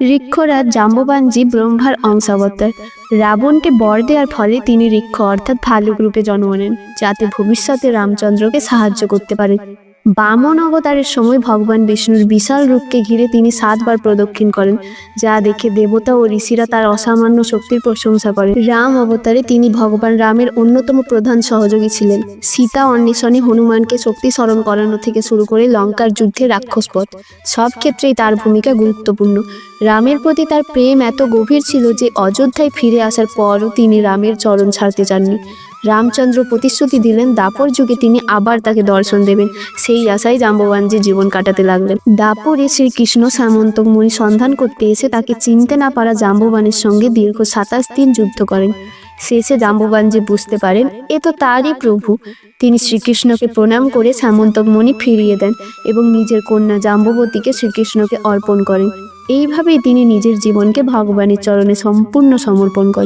ঋক্ষরাজ জাম্ববানজি ব্রহ্মার অংশাবতার। রাবণকে বর দেওয়ার ফলে তিনি ঋক্ষ অর্থাৎ ভালুক রূপে জন্ম নেন, যাতে ভবিষ্যতে রামচন্দ্রকে সাহায্য করতে পারে। বামন অবতারের সময় ভগবান বিষ্ণুর বিশাল রূপকে ঘিরে তিনি সাতবার প্রদক্ষিণ করেন, যা দেখে দেবতা ও ঋষিরা তার অসামান্য শক্তির প্রশংসা করেন। রাম অবতারে তিনি ভগবান রামের অন্যতম প্রধান সহযোগী ছিলেন। সীতা অন্বেষণে হনুমানকে শক্তি স্মরণ করানো থেকে শুরু করে লঙ্কার যুদ্ধে রাক্ষসপথ সব ক্ষেত্রেই তার ভূমিকা গুরুত্বপূর্ণ। রামের প্রতি তার প্রেম এত গভীর ছিল যে অযোধ্যায় ফিরে আসার পরও তিনি রামের চরণ ছাড়তে চাননি। রামচন্দ্র প্রতিশ্রুতি দিলেন, দাপর যুগে তিনি আবার তাকে দর্শন দেবেন। সেই আশায় জাম্ববানজি জীবন কাটাতে লাগলেন। দাপরে শ্রীকৃষ্ণ সামন্তক মুনি সন্ধান করতে এসে তাকে চিনতে না পারা জাম্ববানের সঙ্গে দীর্ঘ সাতাশ দিন যুদ্ধ করেন। শেষে জাম্ববানজি বুঝতে পারেন, এ তো তারই প্রভু। তিনি শ্রীকৃষ্ণকে প্রণাম করে সামন্তক মণি ফিরিয়ে দেন এবং নিজের কন্যা জাম্ববতীকে শ্রীকৃষ্ণকে অর্পণ করেন। এইভাবেই তিনি নিজের জীবনকে ভগবানের চরণে সম্পূর্ণ সমর্পণ করেন।